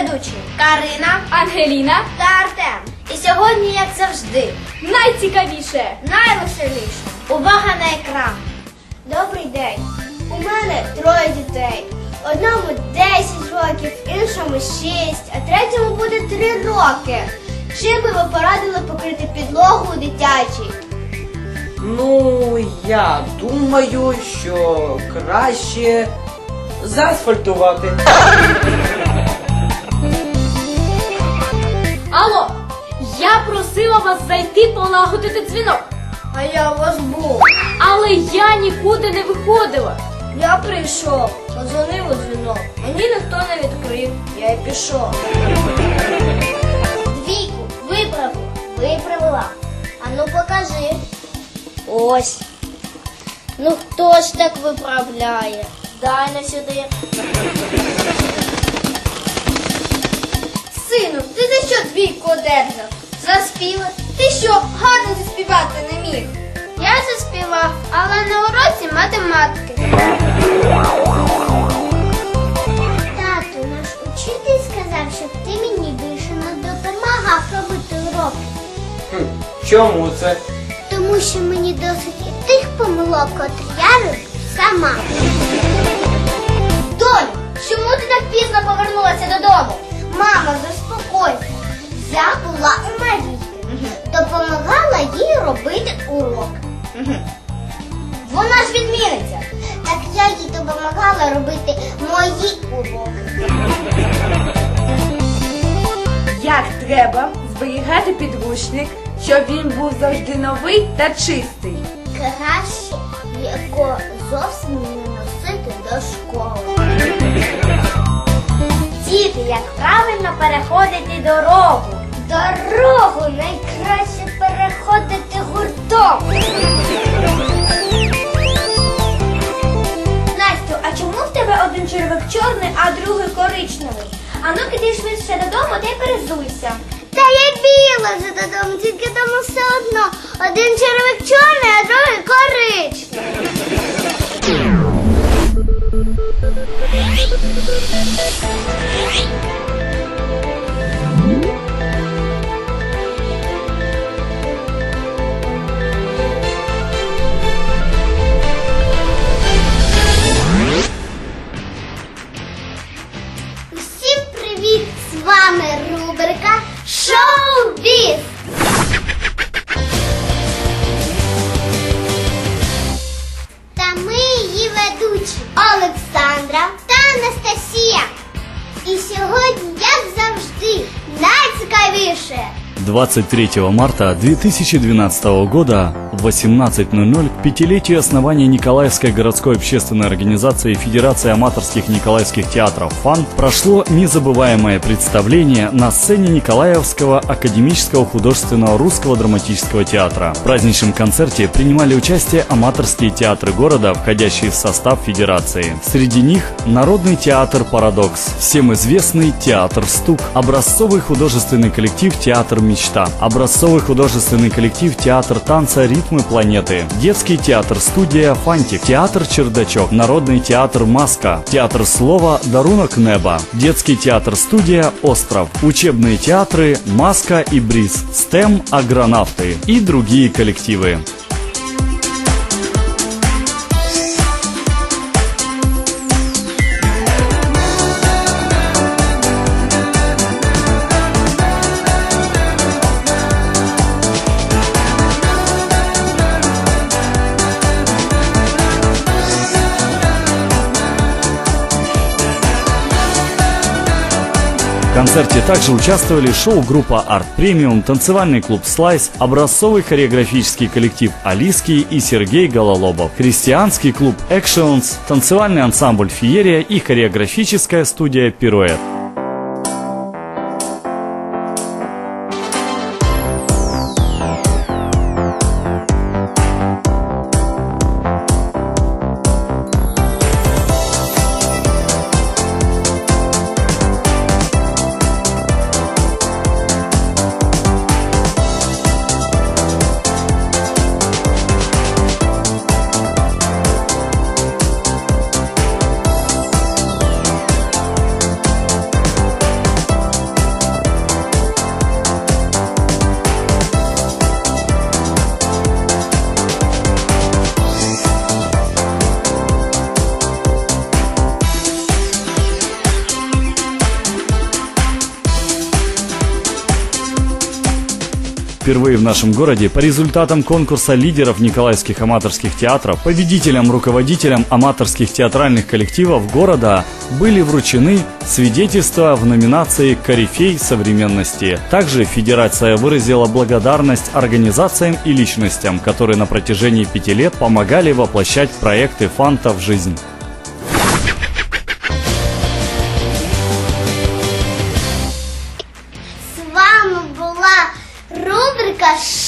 ведучі Карина Ангеліна та Артем. І сьогодні, як завжди, найцікавіше. найвеселіше. Увага на екран. Добрий день. У мене троє дітей. Одному 10 років, іншому 6, а третьому буде 3 роки. Чим би ви порадили покрити підлогу у дитячій? Ну, я думаю, що краще заасфальтувати. Алло, я просила вас зайти полагодити дзвінок, А я у вас був. але я нікуди не виходила. Я прийшов, подзвонив у дзвінок. Мені ніхто не відкрив, я й пішов. Двійку виправила, виправила. А ну покажи. Ось. Ну хто ж так виправляє? Дай на сюди. Сину, ти за що двійку одержав? Заспіва? Ти що, гарно заспівати не міг? Я заспівав, але на уроці математики. Тату, наш учитель сказав, щоб ти мені більше не допомагав робити уроки, Хм, чому це? тому що мені досить і тих помилок, котрі я роблю сама. Доню, чому ти так пізно повернулася додому? Мама, заспокойся. Я була у Марійки, допомагала їй робити урок. Вона ж відміниться. Так я їй допомагала робити мої уроки. Як треба зберігати підручник, щоб він був завжди новий та чистий. Краще його зовсім не носити до школи. Діти, як правильно переходити дорогу. Дорогу найкраще переходити гуртом. Настю, а чому в тебе один червик чорний, а другий коричневий? А ну піди швидше додому й перезуйся. Та я біла вже додому, тільки тому все одно. Один червик чорний, а другий коричневий. 23 марта 2012 года в 18.00 к пятилетию основания Николаевской городской общественной организации Федерации аматорских николаевских театров «ФАН» прошло незабываемое представление на сцене Николаевского академического художественного русского драматического театра. В праздничном концерте принимали участие аматорские театры города, входящие в состав Федерации. Среди них Народный театр «Парадокс», всем известный театр «Стук», образцовый художественный коллектив «Театр Мечта», образцовый художественный коллектив «Театр танца Ритмы планеты», детский театр-студия «Фантик», театр «Чердачок», народный театр «Маска», театр слова «Дарунок неба», детский театр-студия «Остров», учебные театры «Маска» и «Бриз», «Стем», «Агронавты» и другие коллективы. Концерте также участвовали шоу-группа Art Premium, танцевальный клуб Slice, образцовый хореографический коллектив Алиски и Сергей Гололобов, христианский клуб Actions, танцевальный ансамбль Феерия и хореографическая студия Пируэт. Впервые в нашем городе по результатам конкурса лидеров николаевских аматорских театров победителям, руководителям аматорских театральных коллективов города были вручены свидетельства в номинации «Корифей современности». Также Федерация выразила благодарность организациям и личностям, которые на протяжении пяти лет помогали воплощать проекты Фанта в жизнь. Yes.